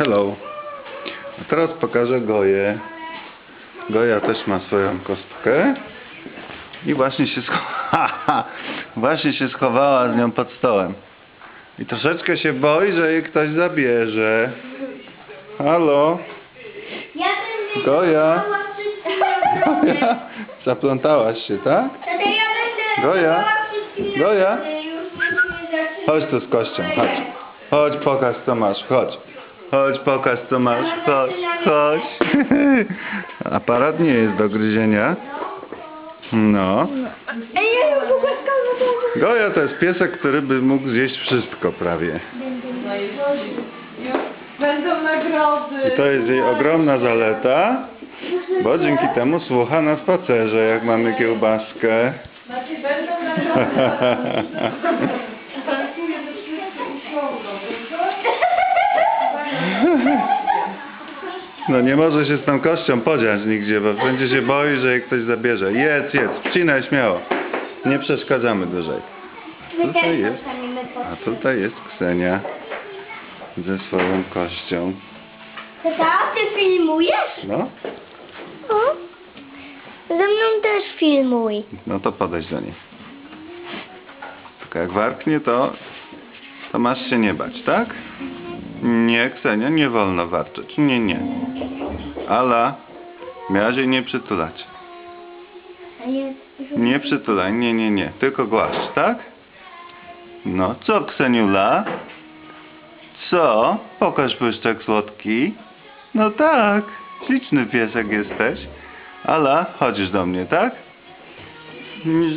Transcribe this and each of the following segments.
Hello. A teraz pokażę Goję. Goja też ma swoją kostkę. I właśnie się, scho- właśnie się schowała z nią pod stołem. I troszeczkę się boi, że jej ktoś zabierze. Halo? Goja. Goja? Zaplątałaś się, tak? Goja? Goja? Chodź tu z kością, chodź. Chodź, pokaż co masz, chodź. Chodź, pokaż co masz, chodź, chodź. Aparat nie jest do gryzienia. No. Ej, ja już ułaskam Goja to jest piesek, który by mógł zjeść wszystko prawie. No i Będą nagrody. I to jest jej ogromna zaleta, bo dzięki temu słucha na spacerze, jak mamy kiełbaskę. Znaczy będą nagrody. No nie może się z tą kością podziać nigdzie, bo będzie się boi, że jej ktoś zabierze. Jedz, jedz, wcinaj śmiało. Nie przeszkadzamy dłużej. Tutaj jest. A tutaj jest Ksenia ze swoją kością. Tata, ty filmujesz? No, O? Ze mną też filmuj. no to podejdź do niej. Tylko jak warknie, to, to masz się nie bać, tak? Nie, Ksenia, nie wolno warczeć. Nie, nie. Ala, miałaś jej nie przytulać. Nie przytulaj, nie, nie, nie. Tylko głaszcz, tak? No, co, Kseniula? Co? Pokaż pyszczek słodki. No tak, śliczny piesek jesteś. Ala, chodzisz do mnie, tak?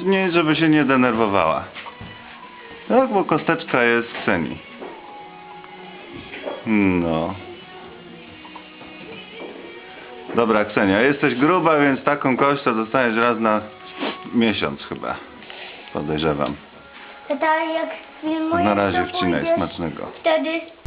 Nie, żeby się nie denerwowała. Tak, bo kosteczka jest Kseni. No. Dobra, Ksenia, jesteś gruba, więc taką kość to dostaniesz raz na miesiąc chyba. Podejrzewam. Tata, jak filmujesz, Na razie to wcinaj pójdziesz smacznego. Wtedy